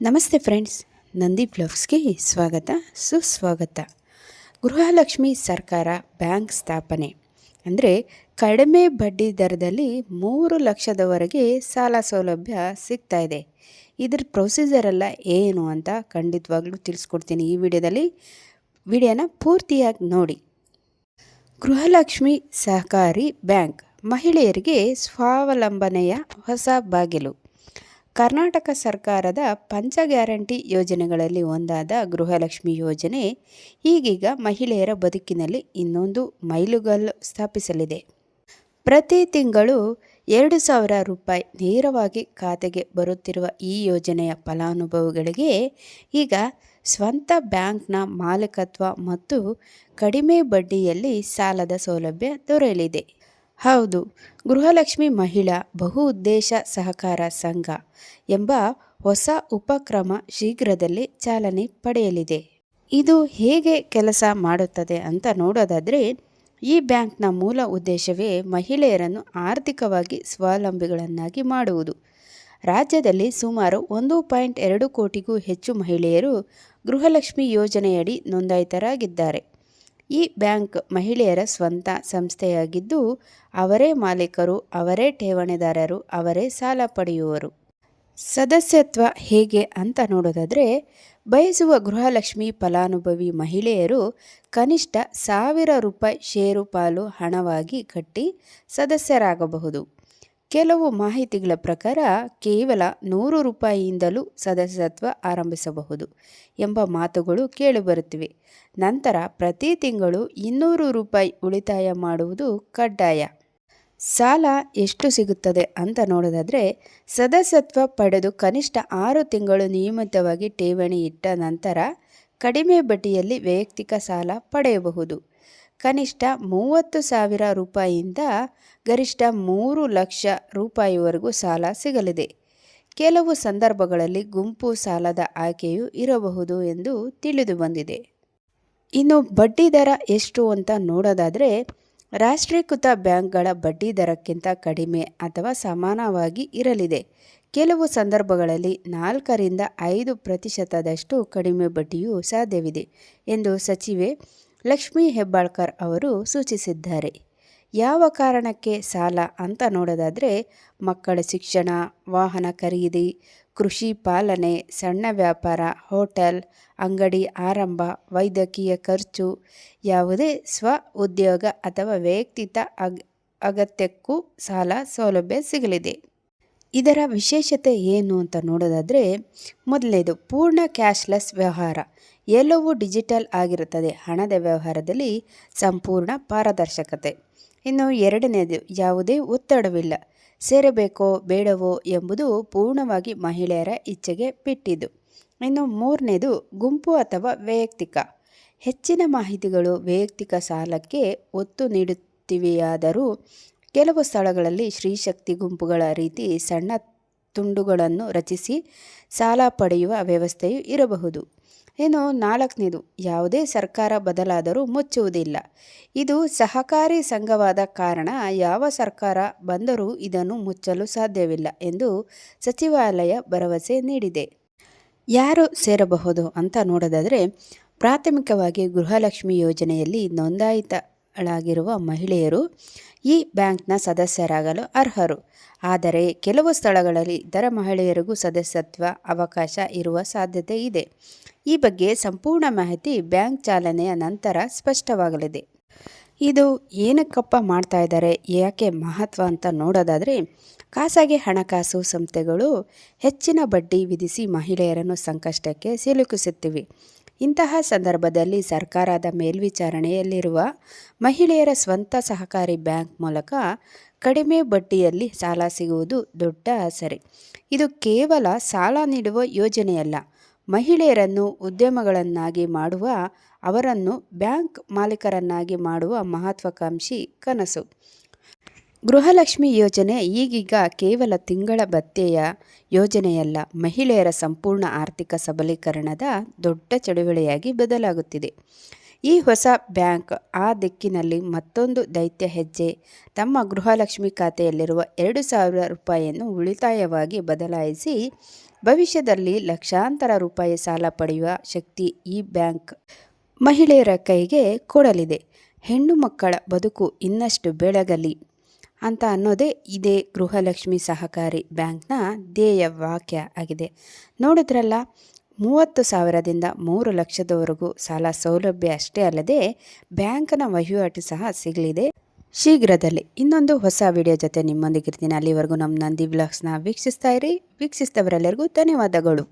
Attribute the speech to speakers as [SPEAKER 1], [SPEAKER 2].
[SPEAKER 1] ನಮಸ್ತೆ ಫ್ರೆಂಡ್ಸ್, ನಂದಿ ಬ್ಲಾಗ್ಸ್ಗೆ ಸ್ವಾಗತ, ಸುಸ್ವಾಗತ. ಗೃಹಲಕ್ಷ್ಮಿ ಸರ್ಕಾರ ಬ್ಯಾಂಕ್ ಸ್ಥಾಪನೆ. ಅಂದರೆ ಕಡಿಮೆ ಬಡ್ಡಿ ದರದಲ್ಲಿ ಮೂರು ಲಕ್ಷದವರೆಗೆ ಸಾಲ ಸೌಲಭ್ಯ ಸಿಗ್ತಾ ಇದೆ. ಇದ್ರ ಪ್ರೊಸೀಜರ್ ಎಲ್ಲ ಏನು ಅಂತ ಖಂಡಿತವಾಗ್ಲೂ ತಿಳಿಸ್ಕೊಡ್ತೀನಿ ಈ ವಿಡಿಯೋದಲ್ಲಿ. ವಿಡಿಯೋನ ಪೂರ್ತಿಯಾಗಿ ನೋಡಿ. ಗೃಹಲಕ್ಷ್ಮಿ ಸಹಕಾರಿ ಬ್ಯಾಂಕ್ ಮಹಿಳೆಯರಿಗೆ ಸ್ವಾವಲಂಬನೆಯ ಹೊಸ ಬಾಗಿಲು. ಕರ್ನಾಟಕ ಸರ್ಕಾರದ ಪಂಚ ಗ್ಯಾರಂಟಿ ಯೋಜನೆಗಳಲ್ಲಿ ಒಂದಾದ ಗೃಹಲಕ್ಷ್ಮಿ ಯೋಜನೆ ಈಗೀಗ ಮಹಿಳೆಯರ ಬದುಕಿನಲ್ಲಿ ಇನ್ನೊಂದು ಮೈಲುಗಲ್ಲು ಸ್ಥಾಪಿಸಲಿದೆ. ಪ್ರತಿ ತಿಂಗಳು ಎರಡು ಸಾವಿರ ರೂಪಾಯಿ ನೇರವಾಗಿ ಖಾತೆಗೆ ಬರುತ್ತಿರುವ ಈ ಯೋಜನೆಯ ಫಲಾನುಭವಿಗಳಿಗೆ ಈಗ ಸ್ವಂತ ಬ್ಯಾಂಕ್ನ ಮಾಲೀಕತ್ವ ಮತ್ತು ಕಡಿಮೆ ಬಡ್ಡಿಯಲ್ಲಿ ಸಾಲದ ಸೌಲಭ್ಯ ದೊರೆಯಲಿದೆ. ಹೌದು, ಗೃಹಲಕ್ಷ್ಮಿ ಮಹಿಳಾ ಬಹು ಉದ್ದೇಶ ಸಹಕಾರ ಸಂಘ ಎಂಬ ಹೊಸ ಉಪಕ್ರಮ ಶೀಘ್ರದಲ್ಲಿ ಚಾಲನೆ ಪಡೆಯಲಿದೆ. ಇದು ಹೇಗೆ ಕೆಲಸ ಮಾಡುತ್ತದೆ ಅಂತ ನೋಡೋದಾದರೆ, ಈ ಬ್ಯಾಂಕ್ನ ಮೂಲ ಉದ್ದೇಶವೇ ಮಹಿಳೆಯರನ್ನು ಆರ್ಥಿಕವಾಗಿ ಸ್ವಾವಲಂಬಿಗಳನ್ನಾಗಿ ಮಾಡುವುದು. ರಾಜ್ಯದಲ್ಲಿ ಸುಮಾರು ಒಂದು ಪಾಯಿಂಟ್ ಎರಡು ಕೋಟಿಗೂ ಹೆಚ್ಚು ಮಹಿಳೆಯರು ಗೃಹಲಕ್ಷ್ಮಿ ಯೋಜನೆಯಡಿ ನೋಂದಾಯಿತರಾಗಿದ್ದಾರೆ. ಈ ಬ್ಯಾಂಕ್ ಮಹಿಳೆಯರ ಸ್ವಂತ ಸಂಸ್ಥೆಯಾಗಿದ್ದು, ಅವರೇ ಮಾಲೀಕರು, ಅವರೇ ಠೇವಣಿದಾರರು, ಅವರೇ ಸಾಲ ಪಡೆಯುವರು. ಸದಸ್ಯತ್ವ ಹೇಗೆ ಅಂತ ನೋಡೋದಾದರೆ, ಬಯಸುವ ಗೃಹಲಕ್ಷ್ಮಿ ಫಲಾನುಭವಿ ಮಹಿಳೆಯರು ಕನಿಷ್ಠ ಸಾವಿರ ರೂಪಾಯಿ ಷೇರು ಪಾಲು ಹಣವಾಗಿ ಕಟ್ಟಿ ಸದಸ್ಯರಾಗಬಹುದು. ಕೆಲವು ಮಾಹಿತಿಗಳ ಪ್ರಕಾರ ಕೇವಲ ನೂರು ರೂಪಾಯಿಯಿಂದಲೂ ಸದಸ್ಯತ್ವ ಆರಂಭಿಸಬಹುದು ಎಂಬ ಮಾತುಗಳು ಕೇಳಿಬರುತ್ತಿವೆ. ನಂತರ ಪ್ರತಿ ತಿಂಗಳು ಇನ್ನೂರು ರೂಪಾಯಿ ಉಳಿತಾಯ ಮಾಡುವುದು ಕಡ್ಡಾಯ. ಸಾಲ ಎಷ್ಟು ಸಿಗುತ್ತದೆ ಅಂತ ನೋಡೋದಾದರೆ, ಸದಸ್ಯತ್ವ ಪಡೆದು ಕನಿಷ್ಠ ಆರು ತಿಂಗಳು ನಿಯಮಿತವಾಗಿ ಠೇವಣಿ ಇಟ್ಟ ನಂತರ ಕಡಿಮೆ ಬಡ್ಡಿಯಲ್ಲಿ ವೈಯಕ್ತಿಕ ಸಾಲ ಪಡೆಯಬಹುದು. ಕನಿಷ್ಠ ಮೂವತ್ತು ಸಾವಿರ ರೂಪಾಯಿಯಿಂದ ಗರಿಷ್ಠ ಮೂರು ಲಕ್ಷ ರೂಪಾಯಿವರೆಗೂ ಸಾಲ ಸಿಗಲಿದೆ. ಕೆಲವು ಸಂದರ್ಭಗಳಲ್ಲಿ ಗುಂಪು ಸಾಲದ ಆಯ್ಕೆಯೂ ಇರಬಹುದು ಎಂದು ತಿಳಿದು ಬಂದಿದೆ. ಇನ್ನು ಬಡ್ಡಿ ದರ ಎಷ್ಟು ಅಂತ ನೋಡೋದಾದರೆ, ರಾಷ್ಟ್ರೀಕೃತ ಬ್ಯಾಂಕ್ಗಳ ಬಡ್ಡಿ ದರಕ್ಕಿಂತ ಕಡಿಮೆ ಅಥವಾ ಸಮಾನವಾಗಿ ಇರಲಿದೆ. ಕೆಲವು ಸಂದರ್ಭಗಳಲ್ಲಿ ನಾಲ್ಕರಿಂದ ಐದು ಪ್ರತಿಶತದಷ್ಟು ಕಡಿಮೆ ಬಡ್ಡಿಯೂ ಸಾಧ್ಯವಿದೆ ಎಂದು ಸಚಿವೆ ಲಕ್ಷ್ಮೀ ಹೆಬ್ಬಾಳ್ಕರ್ ಅವರು ಸೂಚಿಸಿದ್ದಾರೆ. ಯಾವ ಕಾರಣಕ್ಕೆ ಸಾಲ ಅಂತ ನೋಡೋದಾದರೆ, ಮಕ್ಕಳ ಶಿಕ್ಷಣ, ವಾಹನ ಖರೀದಿ, ಕೃಷಿ ಪಾಲನೆ, ಸಣ್ಣ ವ್ಯಾಪಾರ, ಹೋಟೆಲ್, ಅಂಗಡಿ ಆರಂಭ, ವೈದ್ಯಕೀಯ ಖರ್ಚು, ಯಾವುದೇ ಸ್ವ ಉದ್ಯೋಗ ಅಥವಾ ವೈಯಕ್ತಿಕ ಅಗ್, ಅಗತ್ಯಕ್ಕೂ ಸಾಲ ಸೌಲಭ್ಯ ಸಿಗಲಿದೆ. ಇದರ ವಿಶೇಷತೆ ಏನು ಅಂತ ನೋಡೋದಾದರೆ ಮೊದಲನೇದು ಪೂರ್ಣ ಕ್ಯಾಶ್ಲೆಸ್ ವ್ಯವಹಾರ. ಎಲ್ಲವೂ ಡಿಜಿಟಲ್ ಆಗಿರುತ್ತದೆ. ಹಣದ ವ್ಯವಹಾರದಲ್ಲಿ ಸಂಪೂರ್ಣ ಪಾರದರ್ಶಕತೆ. ಇನ್ನು ಎರಡನೇದು, ಯಾವುದೇ ಒತ್ತಡವಿಲ್ಲ. ಸೇರಬೇಕೋ ಬೇಡವೋ ಎಂಬುದು ಪೂರ್ಣವಾಗಿ ಮಹಿಳೆಯರ ಇಚ್ಛೆಗೆ ಬಿಟ್ಟಿದ್ದು. ಇನ್ನು ಮೂರನೇದು, ಗುಂಪು ಅಥವಾ ವೈಯಕ್ತಿಕ. ಹೆಚ್ಚಿನ ಮಾಹಿತಿಗಳು ವೈಯಕ್ತಿಕ ಸಾಲಕ್ಕೆ ಒತ್ತು ನೀಡುತ್ತಿವೆಯಾದರೂ ಕೆಲವು ಸ್ಥಳಗಳಲ್ಲಿ ಶ್ರೀಶಕ್ತಿ ಗುಂಪುಗಳ ರೀತಿ ಸಣ್ಣ ತುಂಡುಗಳನ್ನು ರಚಿಸಿ ಸಾಲ ಪಡೆಯುವ ವ್ಯವಸ್ಥೆಯು ಇರಬಹುದು. ಇನ್ನು ನಾಲ್ಕನೇದು. ಯಾವುದೇ ಸರ್ಕಾರ ಬದಲಾದರೂ ಮುಚ್ಚುವುದಿಲ್ಲ. ಇದು ಸಹಕಾರಿ ಸಂಘವಾದ ಕಾರಣ ಯಾವ ಸರ್ಕಾರ ಬಂದರೂ ಇದನ್ನು ಮುಚ್ಚಲು ಸಾಧ್ಯವಿಲ್ಲ ಎಂದು ಸಚಿವಾಲಯ ಭರವಸೆ ನೀಡಿದೆ. ಯಾರು ಸೇರಬಹುದು ಅಂತ ನೋಡೋದಾದರೆ ಪ್ರಾಥಮಿಕವಾಗಿ ಗೃಹಲಕ್ಷ್ಮಿ ಯೋಜನೆಯಲ್ಲಿ ನೋಂದಾಯಿತಳಾಗಿರುವ ಮಹಿಳೆಯರು ಈ ಬ್ಯಾಂಕ್ನ ಸದಸ್ಯರಾಗಲು ಅರ್ಹರು. ಆದರೆ ಕೆಲವು ಸ್ಥಳಗಳಲ್ಲಿ ಇತರ ಮಹಿಳೆಯರಿಗೂ ಸದಸ್ಯತ್ವ ಅವಕಾಶ ಇರುವ ಸಾಧ್ಯತೆ ಇದೆ. ಈ ಬಗ್ಗೆ ಸಂಪೂರ್ಣ ಮಾಹಿತಿ ಬ್ಯಾಂಕ್ ಚಾಲನೆಯ ನಂತರ ಸ್ಪಷ್ಟವಾಗಲಿದೆ. ಇದು ಏನಕ್ಕಪ್ಪ ಮಾಡ್ತಾ ಇದ್ದಾರೆ, ಯಾಕೆ ಮಹತ್ವ ಅಂತ ನೋಡೋದಾದರೆ, ಖಾಸಗಿ ಹಣಕಾಸು ಸಂಸ್ಥೆಗಳು ಹೆಚ್ಚಿನ ಬಡ್ಡಿ ವಿಧಿಸಿ ಮಹಿಳೆಯರನ್ನು ಸಂಕಷ್ಟಕ್ಕೆ ಸಿಲುಕಿಸುತ್ತಿವೆ. ಇಂತಹ ಸಂದರ್ಭದಲ್ಲಿ ಸರ್ಕಾರದ ಮೇಲ್ವಿಚಾರಣೆಯಲ್ಲಿರುವ ಮಹಿಳೆಯರ ಸ್ವಂತ ಸಹಕಾರಿ ಬ್ಯಾಂಕ್ ಮೂಲಕ ಕಡಿಮೆ ಬಡ್ಡಿಯಲ್ಲಿ ಸಾಲ ಸಿಗುವುದು ದೊಡ್ಡ ಆಸರೆ. ಇದು ಕೇವಲ ಸಾಲ ನೀಡುವ ಯೋಜನೆಯಲ್ಲ, ಮಹಿಳೆಯರನ್ನು ಉದ್ಯಮಗಳನ್ನಾಗಿ ಮಾಡುವ, ಅವರನ್ನು ಬ್ಯಾಂಕ್ ಮಾಲೀಕರನ್ನಾಗಿ ಮಾಡುವ ಮಹತ್ವಾಕಾಂಕ್ಷಿ ಕನಸು. ಗೃಹಲಕ್ಷ್ಮಿ ಯೋಜನೆ ಈಗೀಗ ಕೇವಲ ತಿಂಗಳ ಭತ್ಯೆಯ ಯೋಜನೆಯಲ್ಲ. ಮಹಿಳೆಯರ ಸಂಪೂರ್ಣ ಆರ್ಥಿಕ ಸಬಲೀಕರಣದ ದೊಡ್ಡ ಚಳುವಳಿಯಾಗಿ ಬದಲಾಗುತ್ತಿದೆ. ಈ ಹೊಸ ಬ್ಯಾಂಕ್ ಆ ದಿಕ್ಕಿನಲ್ಲಿ ಮತ್ತೊಂದು ದೈತ್ಯ ಹೆಜ್ಜೆ. ತಮ್ಮ ಗೃಹಲಕ್ಷ್ಮಿ ಖಾತೆಯಲ್ಲಿರುವ ಎರಡು ಸಾವಿರ ರೂಪಾಯಿಯನ್ನು ಉಳಿತಾಯವಾಗಿ ಬದಲಾಯಿಸಿ ಭವಿಷ್ಯದಲ್ಲಿ ಲಕ್ಷಾಂತರ ರೂಪಾಯಿ ಸಾಲ ಪಡೆಯುವ ಶಕ್ತಿ ಈ ಬ್ಯಾಂಕ್ ಮಹಿಳೆಯರ ಕೈಗೆ ಕೊಡಲಿದೆ. ಹೆಣ್ಣು ಮಕ್ಕಳ ಬದುಕು ಇನ್ನಷ್ಟು ಬೆಳಗಲಿ. ಅಂತ ಅನ್ನೋದೇ ಇದೇ ಗೃಹಲಕ್ಷ್ಮಿ ಸಹಕಾರಿ ಬ್ಯಾಂಕ್ನ ಧ್ಯೇಯ ವಾಕ್ಯ ಆಗಿದೆ. ನೋಡಿದ್ರಲ್ಲ, ಮೂವತ್ತು ಸಾವಿರದಿಂದ ಮೂರು ಲಕ್ಷದವರೆಗೂ ಸಾಲ ಸೌಲಭ್ಯ ಅಷ್ಟೇ ಅಲ್ಲದೆ ಬ್ಯಾಂಕ್ನ ವಹಿವಾಟು ಸಹ ಸಿಗಲಿದೆ. ಶೀಘ್ರದಲ್ಲಿ ಇನ್ನೊಂದು ಹೊಸ ವಿಡಿಯೋ ಜೊತೆ ನಿಮ್ಮೊಂದಿಗಿರ್ತೀನಿ. ಅಲ್ಲಿವರೆಗೂ ನಮ್ಮ ನಂದಿ ಬ್ಲಾಗ್ಸ್ನ ವೀಕ್ಷಿಸ್ತಾ ಇರಿ. ವೀಕ್ಷಿಸಿದವರೆಲ್ಲರಿಗೂ ಧನ್ಯವಾದಗಳು.